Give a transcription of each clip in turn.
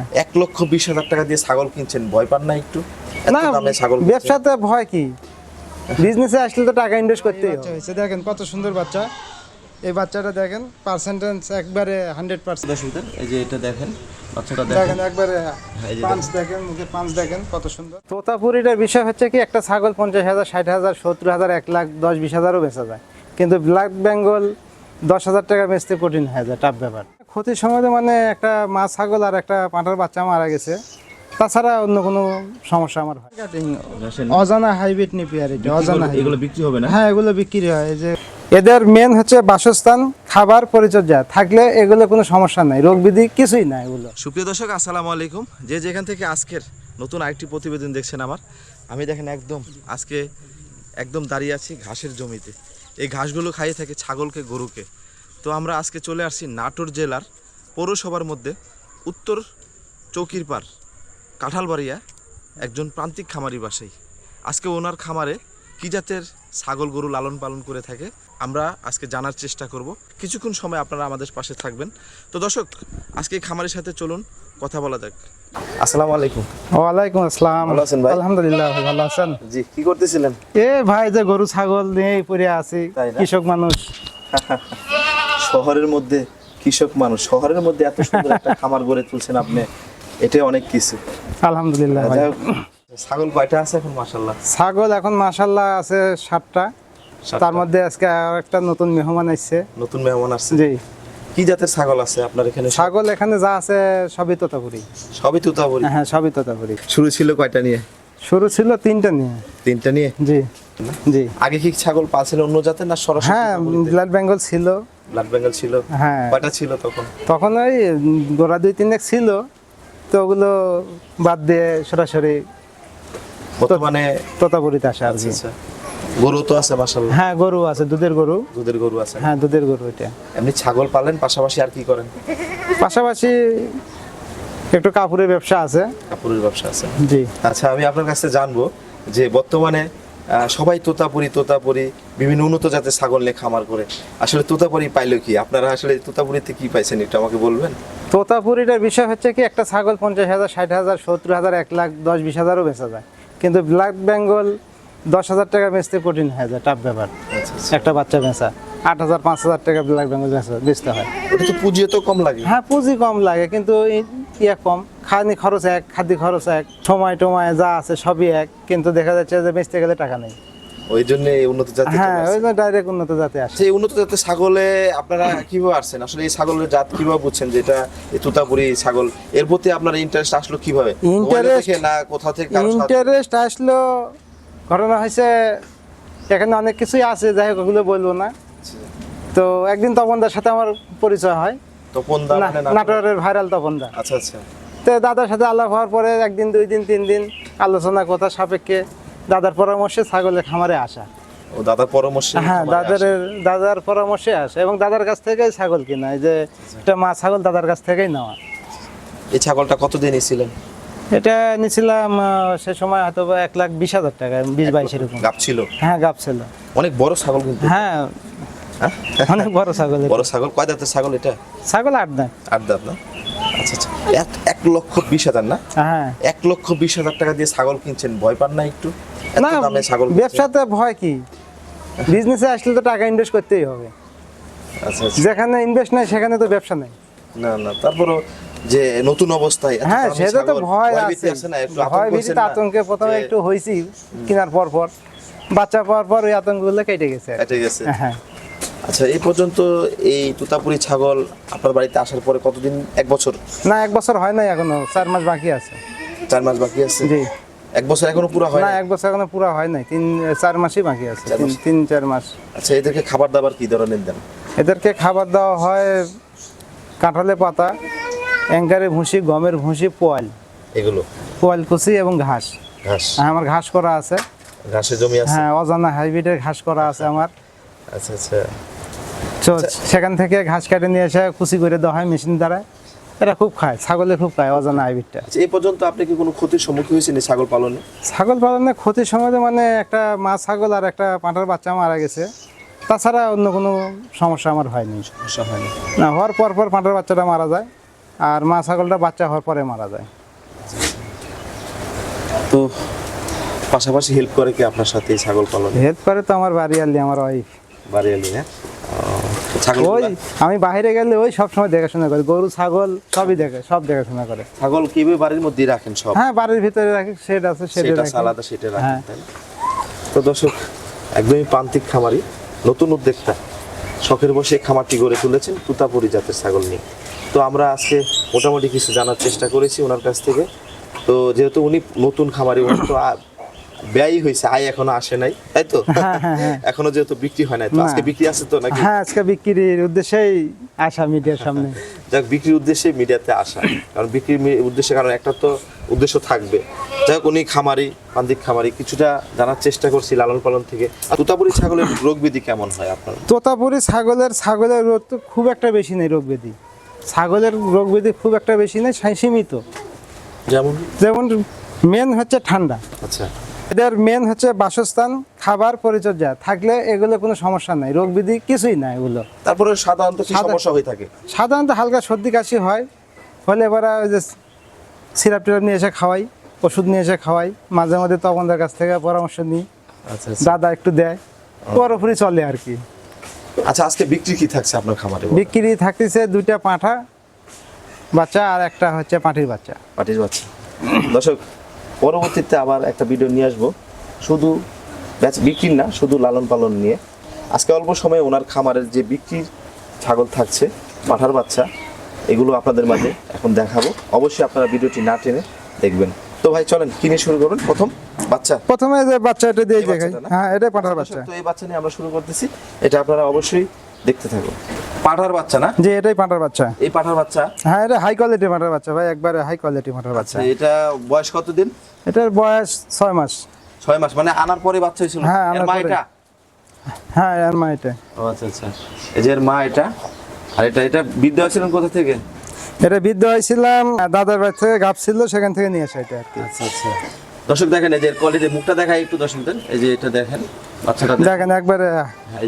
হ্যাঁ। এক লক্ষ বিশ হাজার টাকা দিয়ে ছাগল কিনছেন। ভয় পান না একটু? না ছাগল ব্যবসাতে ভয় কি? বিজনেসে আসলে তো টাকা ইনভেস্ট করতে হয়েছে দেখেন কত সুন্দর বাচ্চা। এই বাচ্চাটা দেখেন পার্সেন্টেজ একবারে হান্ড্রেড পার্সেন্ট সুবিধা এই যে এটা দেখেন বাচ্চাটা দেখেন। একবারে পাঁচ দেখেন। মুখে পাঁচ দেখেন কত সুন্দর। তোতাপুরিটার বিষয় হচ্ছে কি একটা ছাগল পঞ্চাশ হাজার ষাট হাজার সত্তর হাজার এক লাখ দশ বিশ হাজারও বেচা যায়। কিন্তু ব্ল্যাক বেঙ্গল দশ হাজার টাকা বেচতে কঠিন হয়ে যায় টাফ ব্যাপার। ক্ষতির সময় মানে একটা মা ছাগল আর একটা পাঁঠার বাচ্চা মারা গেছে। তাছাড়া অন্য কোনো সমস্যা আমার হয় অজানা হাইব্রিড নিপিয়ার এটা অজানা এগুলো বিক্রি হবে না? হ্যাঁ এগুলো বিক্রি হয়। এই যে এদের মেন হচ্ছে বাসস্থান খাবার পরিচর্যা। থাকলে এগুলো কোনো সমস্যা নাই রোগ বিধি কিছুই নাই এগুলো। সুপ্রিয় দর্শক আসসালামু আলাইকুম। যে যেখান থেকে আজকের নতুন আরেকটি প্রতিবেদন দেখছেন আমার আমি দেখেন একদম আজকে একদম দাঁড়িয়ে আছি ঘাসের জমিতে। এই ঘাসগুলো খাইয়ে থাকে ছাগলকে গরুকে। তো আমরা আজকে চলে আসছি নাটোর জেলার পৌরসভার মধ্যে উত্তর চৌকির পার কাঁঠালবাড়িয়া একজন প্রান্তিক খামারি বাসাই। আজকে ওনার খামারে কি জাতের ছাগল গরু লালন পালন করে থাকে আমরা আজকে জানার চেষ্টা করব। কিছুক্ষণ সময় আপনারা আমাদের পাশে থাকবেন। তো দর্শক আজকে এই খামারের সাথে চলুন কথা বলা যাক। আসসালামু আলাইকুম। ওয়ালাইকুম আসসালাম। ভালো আছেন ভাই? আলহামদুলিল্লাহ ভালো আছেন? জি কি করতেছিলেন? এ ভাই যে গরু ছাগল নিয়ে পড়ে আছি কৃষক মানুষ। শহরের মধ্যে কৃষক মানুষ শহরের মধ্যে এত সুন্দর একটা খামার গড়ে তুলছেন আপনি এটাই অনেক কিছু। আলহামদুলিল্লাহ ছাগল কয়টা আছে এখন মাশাল্লাহ ছাগল এখন মাশাল্লাহ আছে সাতটা। তার মধ্যে আজকে আর একটা নতুন মেহমান আসছে। নতুন মেহমান আসছে? জি। কি জাতের ছাগল আছে আপনার এখানে? ছাগল এখানে যা আছে সবই তোতাপুরি। সবই তুতাবরি হ্যাঁ সবই তোতাপুরি। শুরু ছিল কয়টা নিয়ে? শুরু ছিল তিনটা নিয়ে। তিনটা নিয়ে? জি। জি। আগে কি ছাগল পালছিল অন্য জাতের না সরাসরি হ্যাঁ ব্লাড বেঙ্গল ছিল। ব্লাড বেঙ্গল ছিল হ্যাঁ। কয়টা ছিল তখন। তখন ওই গোড়া দুই তিনেক ছিল তো ওগুলো বাদ দিয়ে সরাসরি বর্তমানে তোতাপুরিতে আসে আর আচ্ছা কি। আচ্ছা গরু তো আছে মাশাল্লাহ হ্যাঁ গরু আছে দুধের গরু। দুধের গরু আছে। হ্যাঁ দুধের গরু এটা। এমনি ছাগল পালেন পাশাপাশি আর কি করেন? পাশাপাশি একটু কাপড়ের ব্যবসা আছে। কাপড়ের ব্যবসা আছে। জি। আচ্ছা আমি আপনার কাছে জানব যে বর্তমানে সবাই তোতাপুরি তোতাপুরি বিভিন্ন উন্নত জাতের ছাগল নিয়ে খামার করে। আসলে তোতাপুরি পাইলো কি? আপনারা আসলে তোতাপুরিতে কি পাইছেন একটু আমাকে বলবেন? তোতাপুরিটার বিষয় হচ্ছে কি একটা ছাগল পঞ্চাশ হাজার ষাট হাজার সত্তর হাজার এক লাখ দশ বিশ হাজারও বেচা যায়। কিন্তু ব্ল্যাক বেঙ্গল দশ হাজার টাকা বেচতে কঠিন হয়ে যায় টাফ ব্যাপার। আচ্ছা আচ্ছা। একটা বাচ্চা বেচা আট হাজার পাঁচ হাজার টাকা ব্ল্যাক বেঙ্গল বেচা- বেচতে হয়। ওটা তো পুঁজিও তো কম লাগে। হ্যাঁ পুঁজি কম লাগে কিন্তু ইয়ে কম। খানি খরচ এক খাদ্য খরচ এক সময় টময় যা আছে সবই এক কিন্তু দেখা যাচ্ছে যে বেচতে গেলে টাকা নেই। ওই জন্য উন্নত জাতের হ্যাঁ ওই জন্য ডাইরেক্ট উন্নত জাতে আসে সেই উন্নত জাতের ছাগলে আপনারা কীভাবে আসছেন? আসলে এই ছাগলের জাত কীভাবে বুঝছেন যে এটা এই তোতাপুরি ছাগল? এর প্রতি আপনার ইন্টারেস্ট আসলো কীভাবে? Interest- না কোথা থেকে ইন্টারেস্ট আসলো ঘটনা হয়েছে এখানে অনেক কিছুই আছে যাই হোক ওগুলো বলব না। তো একদিন তপনদার সাথে আমার পরিচয় হয়। তপন দা না- মানে নাটোরের ভাইরাল তপনদা। আচ্ছা আচ্ছা। তো দাদার সাথে আলাপ হওয়ার পরে একদিন দুই দিন তিন দিন আলোচনা কথা সাপেক্ষে দাদার পরামর্শে ছাগলের খামারে আসা। ও দাদার পরামর্শে হ্যাঁ দাদার দাদার পরামর্শে আসে এবং দাদার কাছ থেকেই ছাগল কিনা এই যে একটা মা ছাগল দাদার কাছ থেকেই নেওয়া। এই ছাগলটা কতদিন ছিল এটা নিয়েছিলাম সে সময় হয়তো এক লাখ বিশ হাজার টাকা বিশ বাইশ এরকম। গাপ ছিল? হ্যাঁ গাপ ছিল। অনেক বড় ছাগল কিন্তু। হ্যাঁ হ্যাঁ? অনেক বড় ছাগল বড় ছাগল। কয় দাঁতের ছাগল এটা? ছাগল আট দাঁত। আট দাঁত না? এক লক্ষ বিশ হাজার না? হ্যাঁ। এক লক্ষ বিশ হাজার টাকা দিয়ে ছাগল কিনছেন। ভয় পান না একটু? না দামে ছাগল ব্যবসাতে ভয় কি? বিজনেসে আসলে তো টাকা ইনভেস্ট করতেই হবে। আচ্ছা আচ্ছা। যেখানে ইনভেস্ট নাই সেখানে তো ব্যবসা নেই। না না তারপরও যে নতুন অবস্থায় হ্যাঁ সেটা তো ভয় আছে। না? একটু ভয় ভীতি আতঙ্কে প্রথমে একটু হয়েছি কেনার পর পর বাচ্চা পাওয়ার পর ওই আতঙ্কগুলো কেটে গেছে। কেটে গেছে। হ্যাঁ। আচ্ছা এই পর্যন্ত এই তুতাপুরি ছাগল আপনার বাড়িতে আসার পরে কতদিন এক বছর? না এক বছর হয় নাই এখনও চার মাস বাকি আছে। চার মাস বাকি আছে? জি। এক বছর এখনও পুরো হয় না এক বছর এখনও পুরো হয় নাই তিন চার মাসই বাকি আছে তিন চার মাস। আচ্ছা এদেরকে খাবার দাবার কি ধরনের দেন? এদেরকে খাবার দেওয়া হয় কাঁঠালে পাতা অ্যাঙ্কারে ভুসি গমের ভুসি পোয়াল। এগুলো? পোয়াল কুচি এবং ঘাস। ঘাস। হ্যাঁ, আমার ঘাস করা আছে। ঘাসের জমি আছে? হ্যাঁ অজানা হাইব্রিডের ঘাস করা আছে আমার। আচ্ছা আচ্ছা। তো সেখান থেকে ঘাস কাটে নিয়ে এসে কুচি করে দেওয়া হয় মেশিন দ্বারা। এটা খুব খায় ছাগলে খুব খায় অজানা হাইব্রিডটা। আচ্ছা এই পর্যন্ত আপনি কি কোনো ক্ষতির সম্মুখীন হয়েছেন এই ছাগল পালনে? ছাগল পালনে ক্ষতির সময় মানে একটা মা ছাগল আর একটা পাঁঠার বাচ্চা মারা গেছে। তাছাড়া অন্য কোনো সমস্যা আমার হয়নি। সমস্যা হয়নি। না হওয়ার পর পর পাঁঠার বাচ্চাটা মারা যায় আর মা ছাগলটা বাচ্চা হওয়ার পরে মারা যায়। তো পাশাপাশি হেল্প করে কি আপনার সাথে এই ছাগল পালন? হেল্প করে তো আমার বাড়ি আলি আমার ওয়াইফ বাড়িয়ালি হ্যাঁ? ছাগল ওই আমি বাইরে গেলে ওই সব সময় দেখাশোনা করে। গরু ছাগল সবই দেখে সব দেখাশোনা করে। ছাগল কীভাবে বাড়ির মধ্যে রাখেন সব? হ্যাঁ বাড়ির ভিতরে রাখি শেড আছে শেডে রাখি। আলাদা সেটা রাখেন হ্যাঁ। তাই তো দর্শক একদমই প্রান্তিক খামারি নতুন উদ্যোক্তা শখের বসে খামারটি গড়ে তুলেছেন তুতাপুরি জাতের ছাগল নিয়ে। তো আমরা আজকে মোটামুটি কিছু জানার চেষ্টা করেছি ওনার কাছ থেকে। তো যেহেতু উনি নতুন খামারি উনি তো ব্যয়ই হয়েছে আয় এখনও আসে নাই তাই তো? এখনও যেহেতু বিক্রি হয় নাই তো হ্যাঁ, আজকে বিক্রি আছে তো নাকি? হ্যাঁ আজকে বিক্রির উদ্দেশ্যেই আসা মিডিয়ার সামনে। যাক বিক্রির উদ্দেশ্যে মিডিয়াতে আসা কারণ বিক্রির উদ্দেশ্যে কারণ একটা তো উদ্দেশ্য থাকবে। যাই হোক উনি খামারি প্রান্তিক খামারি কিছুটা জানার চেষ্টা করছি লালন পালন থেকে। আর তুতাপুরি ছাগলের রোগ বিধি কেমন হয় আপনার? তোতাপুরি ছাগলের ছাগলের রোগ তো খুব একটা বেশি নেই রোগ ব্যাধি ছাগলের রোগ ব্যাধি খুব একটা বেশি নেই সীমিত। যেমন? যেমন মেন হচ্ছে ঠান্ডা। আচ্ছা। এদের মেন হচ্ছে বাসস্থান খাবার পরিচর্যা। থাকলে এগুলো কোনো সমস্যা নাই রোগ ব্যাধি কিছুই নাই এগুলো। তারপরে সাধারণত কি সমস্যা হয়ে থাকে? সাধারণত হালকা সর্দি কাশি হয় হলে এবার ওই যে সিরাপ টিরাপ নিয়ে এসে খাওয়াই ওষুধ নিয়ে এসে খাওয়াই মাঝে মাঝে তপনদের কাছ থেকে পরামর্শ নিই। আচ্ছা দাদা একটু দেয় পুরোপুরি চলে আর কি। আচ্ছা আজকে বিক্রি কি থাকছে আপনার খামারে বিক্রি থাকতেছে দুইটা পাঁঠা বাচ্চা আর একটা হচ্ছে পাঁঠির বাচ্চা। পাটির বাচ্চা। দর্শক পরবর্তীতে আবার একটা ভিডিও নিয়ে আসব। শুধু ব্যাচ বিক্রির না শুধু লালন পালন নিয়ে। আজকে অল্প সময়ে ওনার খামারের যে বিক্রির ছাগল থাকছে পাঠার বাচ্চা এগুলো আপনাদের মাঝে এখন দেখাবো। অবশ্যই আপনারা ভিডিওটি না টেনে দেখবেন। তো ভাই চলেন কিনে শুরু করবেন? প্রথম বাচ্চা। প্রথমে যে বাচ্চা এটা দিয়ে দেখাই। হ্যাঁ এটাই পাঠার বাচ্চা। তো এই বাচ্চা নিয়ে আমরা শুরু করতেছি। এটা আপনারা অবশ্যই দেখতে থাকুন পাঠার বাচ্চা না? যে এটাই পাঁঠার বাচ্চা। এই পাঠার বাচ্চা? হ্যাঁ এটা হাই কোয়ালিটি পাঁঠার বাচ্চা ভাই একবারে হাই কোয়ালিটি পাঁঠার বাচ্চা। এটা বয়স কতদিন? এটার বয়স ছয় মাস। ছয় মাস মানে আনার পরে বাচ্চা হয়েছিল? হ্যাঁ, আনার পরে। এটা? হ্যাঁ এর মা এটা। ও আচ্ছা আচ্ছা। এই যে এর মা এটা? আর এটা এটা বিদ্যা ছিলেন কোথা থেকে? এটা বৃদ্ধ হয়েছিলাম দাদার বাড়ি থেকে গাপ ছিল সেখান থেকে নিয়ে আসা এটা আর কি। আচ্ছা আচ্ছা। দর্শক দেখেন এই যে কোয়ালিটি মুখটা দেখাই একটু দর্শকদের এই যে এটা দেখেন বাচ্চাটা দেখেন। দেখেন একবারে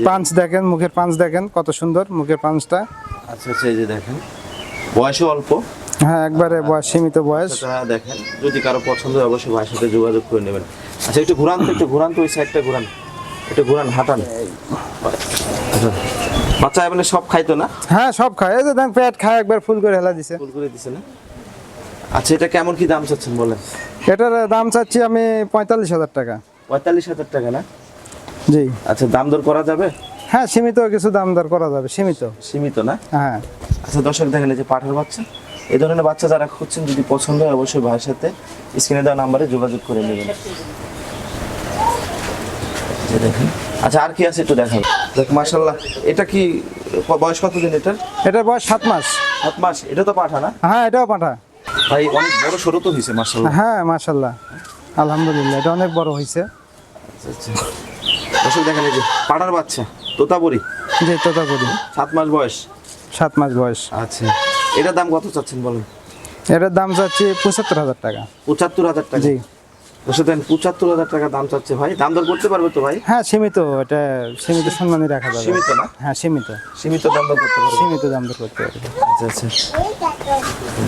পাঞ্চ দেখেন মুখের পাঞ্চ দেখেন কত সুন্দর মুখের পাঞ্চটা আচ্ছা আচ্ছা এই যে দেখেন বয়সও অল্প। হ্যাঁ একবারে বয়স সীমিত বয়স। সেটা দেখেন যদি কারও পছন্দ হয় অবশ্যই ভাইয়ের সাথে যোগাযোগ করে নেবেন। আচ্ছা একটু ঘুরান তো একটু ঘুরান তো ওই সাইডটা ঘুরান। একটু ঘুরান হাঁটান। আচ্ছা। বাচ্চা এমনি সব খাইতো না? হ্যাঁ সব খায়। এই যে দেন পেট খায় একবার ফুল করে হেলা দিছে। ফুল করে দিছে না? আচ্ছা এটা কেমন কি দাম চাচ্ছেন বলেন? এটার দাম চাচ্ছি আমি পঁয়তাল্লিশ হাজার টাকা। পঁয়তাল্লিশ হাজার টাকা না? জি। আচ্ছা দাম দর করা যাবে? হ্যাঁ সীমিত কিছু দাম দর করা যাবে সীমিত। সীমিত না? হ্যাঁ। আচ্ছা দর্শক দেখেন যে পাঠার বাচ্চা এই ধরনের বাচ্চা যারা খুঁজছেন যদি পছন্দ হয় অবশ্যই ভাইয়ের সাথে স্ক্রিনে দেওয়া নাম্বারে যোগাযোগ করে নেবেন। দেখেন। আচ্ছা আর কি আছে একটু দেখাবো দেখ মাশাল্লাহ এটা কি ক- বয়স কতদিন এটার? এটার বয়স সাত মাস। সাত মাস এটা তো পাঠা না? হ্যাঁ এটাও পাঠা। ভাই অনেক বড় সরো তো হয়েছে মাশাল্লাহ হ্যাঁ মাশাল্লাহ আলহামদুলিল্লাহ এটা অনেক বড় হয়েছে আচ্ছা আচ্ছা। দর্শক দেখেন এই যে পাঠার বাচ্চা তোতাপুরি। যে তোতাপুরি। সাত মাস বয়স। সাত মাস বয়স। আচ্ছা এটার দাম কত চাচ্ছেন বলেন? এটার দাম চাচ্ছি পঁচাত্তর হাজার টাকা। পঁচাত্তর হাজার টাকা। জি। দর্শক দেখেন পঁচাত্তর হাজার টাকা দাম চাচ্ছে ভাই। দাম দর করতে পারবে তো ভাই? হ্যাঁ সীমিত এটা সীমিত সম্মানই রাখা যাবে। সীমিত না? হ্যাঁ সীমিত। সীমিত দাম দর করতে পারবে। সীমিত দাম দর করতে পারবে। আচ্ছা আচ্ছা।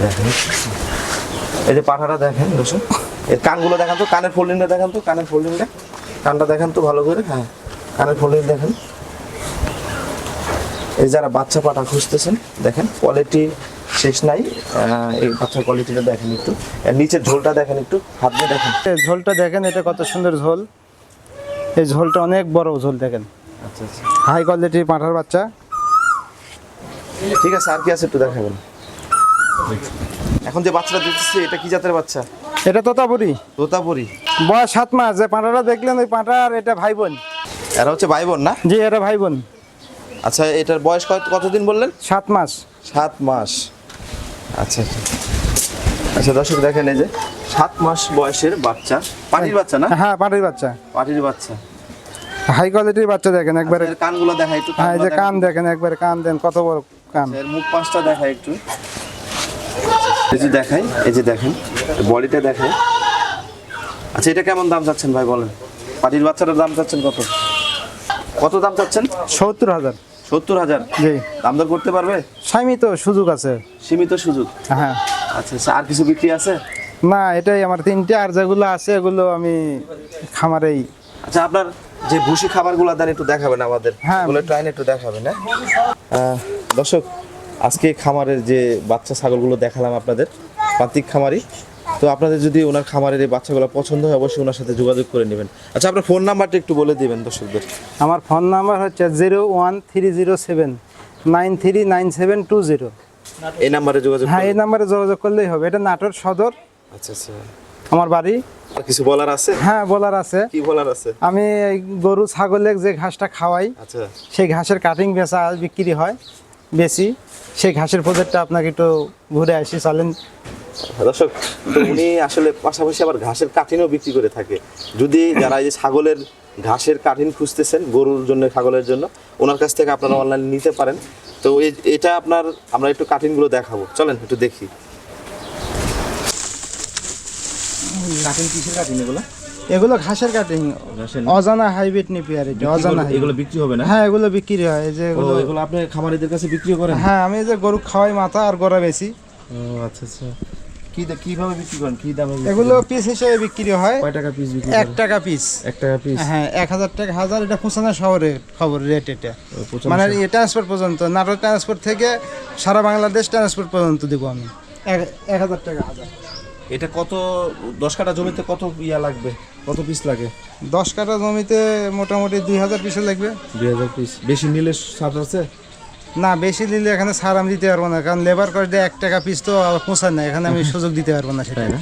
দেখেন। এই যে পাঠাটা দেখেন দর্শক এর কানগুলো দেখান তো কানের ফোল্ডিংটা দেখান তো কানের ফোল্ডিংটা। কানটা দেখান তো ভালো করে হ্যাঁ। কানের ফোল্ডিং দেখেন। এই যারা বাচ্চা পাঠা খুঁজতেছেন দেখেন কোয়ালিটি শেষ নাই। এই বাচ্চার কোয়ালিটিটা দেখেন একটু। এর নিচের ঝোলটা দেখেন একটু হাত দিয়ে দেখেন। ঝোলটা দেখেন এটা কত সুন্দর ঝোল। এই ঝোলটা অনেক বড় ঝোল দেখেন। আচ্ছা আচ্ছা। হাই কোয়ালিটির পাঁঠার বাচ্চা। ঠিক আছে আর কি আছে একটু দেখাবেন? এখন যে বাচ্চাটা দেখতেছি এটা কি জাতের বাচ্চা? এটা তোতাপুরি। তোতাপুরি। বয়স সাত মাস। যে পাঁঠাটা দেখলেন ওই পাঁঠার এটা ভাই বোন এরা হচ্ছে ভাই বোন না? জি এটা ভাই বোন আচ্ছা এটার বয়স কত কতদিন বললেন? সাত মাস। সাত মাস। আচ্ছা আচ্ছা। আচ্ছা দর্শক দেখেন এই যে সাত মাস বয়সের বাচ্চা। পাটির বাচ্চা না? হ্যাঁ পাঁঠির বাচ্চা। পাটির বাচ্চা। হাই কোয়ালিটির বাচ্চা দেখেন একবারে কানগুলো দেখা একটু হ্যাঁ এই যে কান দেখেন একবারে কান দেন কত বড় কান। এর মুখ পাঁচটা দেখা একটু। এই যে দেখাই এই যে দেখেন বডিটা দেখাই। আচ্ছা এটা কেমন দাম চাচ্ছেন ভাই বলেন? পাটির বাচ্চাটার দাম চাচ্ছেন কত? কত দাম চাচ্ছেন? সত্তর হাজার। সত্তর হাজার? জি। দাম দর করতে পারবে? সীমিত সুযোগ আছে। সীমিত সুযোগ? হ্যাঁ। আচ্ছা আচ্ছা আর কিছু বিক্রি আছে? না এটাই আমার তিনটে আর যেগুলো আছে এগুলো আমি খামারেই। আচ্ছা আপনার যে ভুসি খাবারগুলো দেন একটু দেখাবেন আমাদের। হ্যাঁ। একটু দেখাবেন হ্যাঁ? দর্শক আজকে খামারের যে বাচ্চা ছাগলগুলো দেখালাম আপনাদের প্রান্তিক খামারি। তো আপনাদের যদি ওনার খামারের এই বাচ্চাগুলো পছন্দ হয় অবশ্যই ওনার সাথে যোগাযোগ করে নেবেন। আচ্ছা আপনার ফোন নাম্বারটা একটু বলে দিবেন দর্শকদের। আমার ফোন নাম্বার হচ্ছে zero one three zero seven nine three nine seven two zero. এই নাম্বারে যোগাযোগ হ্যাঁ এই নাম্বারে যোগাযোগ করলেই হবে। এটা নাটোর সদর। আচ্ছা আচ্ছা। আমার বাড়ি। কিছু বলার আছে? হ্যাঁ বলার আছে। কি বলার আছে? আমি গরু ছাগলের যে ঘাসটা খাওয়াই আচ্ছা। সেই ঘাসের কাটিং বেচা বিক্রি হয়। বেশি। সেই ঘাসের প্রজেক্টটা আপনাকে একটু ঘুরে আসি চলেন। দর্শক তো উনি আসলে পাশাপাশি আবার ঘাসের কাঠিনও বিক্রি করে থাকে। যদি যারা এই যে ছাগলের ঘাসের কাঠিন খুঁজতেছেন গরুর জন্য ছাগলের জন্য ওনার কাছ থেকে আপনারা অনলাইনে নিতে পারেন। তো এই- এটা আপনার আমরা একটু কাঠিনগুলো দেখাবো। চলেন একটু দেখি। কাঠিন কিসের কাঠিন এগুলো? এগুলো ঘাসের কাটিং অজানা হাইব্রিড নিপিয়ার এটা অজানা এগুলো বিক্রি হবে না? হ্যাঁ এগুলো বিক্রি হয় এই যে এগুলো এগুলো আপনি খামারিদের কাছে বিক্রি করেন? হ্যাঁ আমি এই যে গরু খাওয়াই মাথা আর গোড়া বেশি। ও আচ্ছা আচ্ছা। কি কীভাবে বিক্রি করেন? কি দামে এগুলো পিস হিসেবে বিক্রি হয়। কয় টাকা পিস বিক্রি এক টাকা পিস এক টাকা পিস হ্যাঁ এক হাজার টাকা হাজার এটা পৌঁছানো শহরের খবর রেট এটা। মানে এ ট্রান্সপোর্ট পর্যন্ত নাটোর ট্রান্সপোর্ট থেকে সারা বাংলাদেশ ট্রান্সপোর্ট পর্যন্ত দিব আমি। এক- এক হাজার টাকা হাজার। এটা কত দশ কাঠা জমিতে কত ইয়া লাগবে? কত পিস লাগে? দশ কাঠা জমিতে মোটামুটি দুই হাজার পিসে লাগবে। দুই হাজার পিস বেশি নিলে ছাড় আছে? না বেশি নিলে এখানে ছাড় আমি দিতে পারব না কারণ লেবার কস্ট এক টাকা পিস তো পৌঁছায় না এখানে আমি সুযোগ দিতে পারব না সেটা। তাই না?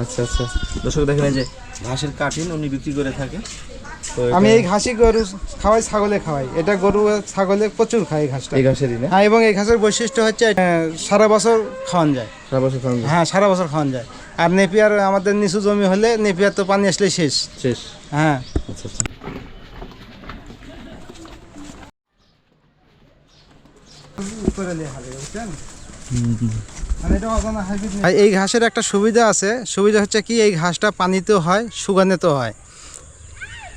আচ্ছা আচ্ছা। দর্শক দেখেন যে ঘাসের কাঠিন উনি বিক্রি করে থাকে। আমি এই ঘাসি গরু খাওয়াই ছাগলে খাওয়াই। এটা গরু ছাগলে প্রচুর খাই ঘাসটা। এই ঘাসেরই না? হ্যাঁ এবং এই ঘাসের বৈশিষ্ট্য হচ্ছে সারা বছর খাওয়ান যায়। সারা বছর খাওয়ান যায়। হ্যাঁ সারা বছর খাওয়ান যায়। আর নেপিয়ার আমাদের নিচু জমি হলে নেপিয়ার তো পানি আসলে শেষ। শেষ। হ্যাঁ। আচ্ছা আচ্ছা। এই ঘাসের একটা সুবিধা আছে সুবিধা হচ্ছে কি এই ঘাসটা পানিতেও হয় সুগানেতেও হয়।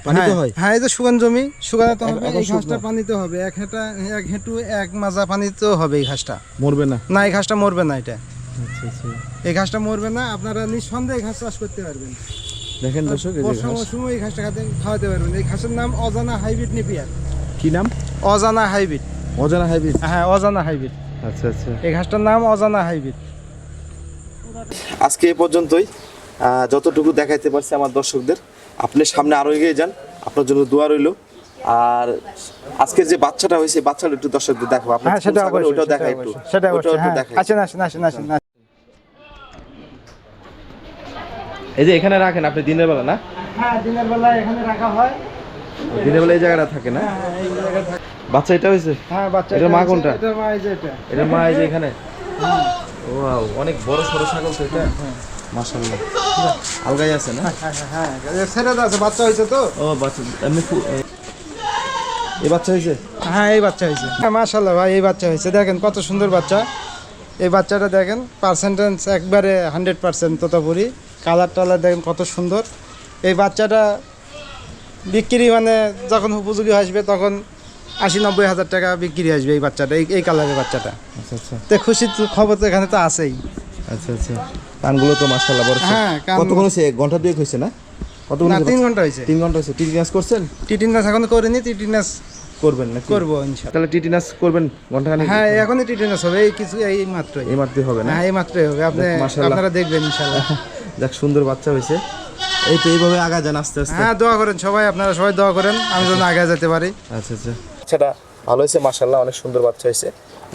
পানিতে হ্যাঁ, হয়? হ্যাঁ এই যে সুগান জমি সুগানে তো হবে এই ঘাসটা পানিতে হবে। এক হেঁটা এক হেঁটু এক মাজা পানিতেও হবে এই ঘাসটা। মরবে না। না এই ঘাসটা মরবে না এটা। আচ্ছা আচ্ছা। এই ঘাসটা মরবে না আপনারা নিঃসন্দেহে ঘাস চাষ করতে পারবেন। দেখেন দর্শক এই যে বর্ষা ঘাস। এই ঘাসটা খাতে খাওয়াতে পারবেন। এই ঘাসের নাম অজানা হাইব্রিড নেপিয়ার। কি নাম? অজানা হাইব্রিড। অজানা হাইব্রিড? হ্যাঁ অজানা হাইব্রিড। আচ্ছা আচ্ছা। এই ঘাসটার নাম অজানা হাইব্রিড। আজকে এ পর্যন্তই। যতটুকু দেখাইতে পারছি আমার দর্শকদের আপনি সামনে আরও এগিয়ে যান আপনার জন্য দোয়া রইল। আর আজকের যে বাচ্চাটা হয়েছে বাচ্চাটা একটু দর্শকদের দেখাবো। আপনার হ্যাঁ ওটাও দেখাই একটু। সেটা ওটাও অবশ্যই। একটু হ্যাঁ দেখাই। আসেন আসেন আসেন আসেন আসেন। এই যে এখানে রাখেন আপনি দিনের বেলা না? হ্যাঁ দিনের বেলা এখানে রাখা হয়। দিনের বেলা এই জায়গাটা থাকে না? হ্যাঁ এই জায়গায় থাকে। বাচ্চা এটা হয়েছে হ্যাঁ বাচ্চা এটার মা কোনটা? এটা মা এই যে এটা। এটা মা এই যে এখানে? ওয়াও অনেক বড় সরো ছাগল তো এটা। মাশাআল্লাহ। আলগাই আছে না? হ্যাঁ হ্যাঁ হ্যাঁ ছেড়ে দেওয়া আছে বাচ্চা হয়েছে তো? ও বাচ্চা এমনি এই বাচ্চা হয়েছে হ্যাঁ এই বাচ্চা হয়েছে হ্যাঁ মাশাল্লাহ ভাই এই বাচ্চা হয়েছে দেখেন কত সুন্দর বাচ্চা। এই বাচ্চাটা দেখেন পার্সেন্টেজ একবারে হান্ড্রেড পার্সেন্ট তোতাপুরি। কালার টালার দেখেন কত সুন্দর। এই বাচ্চাটা বিক্রি মানে যখন উপযোগী আসবে তখন আশি নব্বই হাজার টাকা বিক্রি আসবে এই বাচ্চাটা এই এই কালারের বাচ্চাটা। আচ্ছা আচ্ছা। তো খুশি খবর তো এখানে তো আছেই। আচ্ছা আচ্ছা। কানগুলো তো মাশাআল্লাহ বড় হ্যাঁ, কতক্ষণ হয়েছে? ঘণ্টা দুয়েক হয়েছে না? কতক্ষণ না তিন ঘণ্টা হয়েছে। তিন ঘণ্টা হয়েছে। টিটিনাস করছেন? টিটিনাস এখন করিনি টিটিনাস করবেন না করব ইনশাল্লাহ তাহলে টিটিনাস করবেন ঘণ্টা খানিক হ্যাঁ এখনই টিটিনাস হবে এই কিছু এই মাত্রই। এই মাত্রই হবে না? হ্যাঁ এই মাত্রই হবে আপনি আপনারা দেখবেন ইনশাল্লাহ যাক সুন্দর বাচ্চা হয়েছে। এই তো এইভাবে আগা যান আস্তে আস্তে। হ্যাঁ দোয়া করেন সবাই আপনারা সবাই দোয়া করেন আমি যেন আগে যেতে পারি। আচ্ছা আচ্ছা। সেটা ভালো হয়েছে মাশাআল্লাহ অনেক সুন্দর বাচ্চা হয়েছে।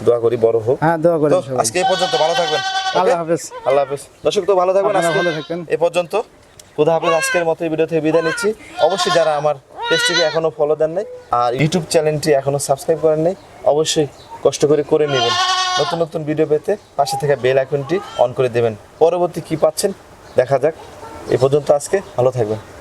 দোয়া করি বড় হোক। হ্যাঁ দোয়া করেন সবাই। আজকে এই পর্যন্ত ভালো থাকবেন আল্লাহ? হাফেজ। আল্লাহ হাফেজ। দর্শক তো ভালো থাকবেন আজকে। ভালো থাকবেন। এ পর্যন্ত খুদা হাফেজ আজকের মতো এই ভিডিও থেকে বিদায় নিচ্ছি। অবশ্যই যারা আমার পেজটিকে এখনও ফলো দেন নাই আর ইউটিউব চ্যানেলটি এখনও সাবস্ক্রাইব করেন নাই অবশ্যই কষ্ট করে করে নেবেন। নতুন নতুন ভিডিও পেতে পাশে থেকে বেল আইকনটি অন করে দেবেন। পরবর্তী কি পাচ্ছেন দেখা যাক। এ পর্যন্ত আজকে ভালো থাকবেন।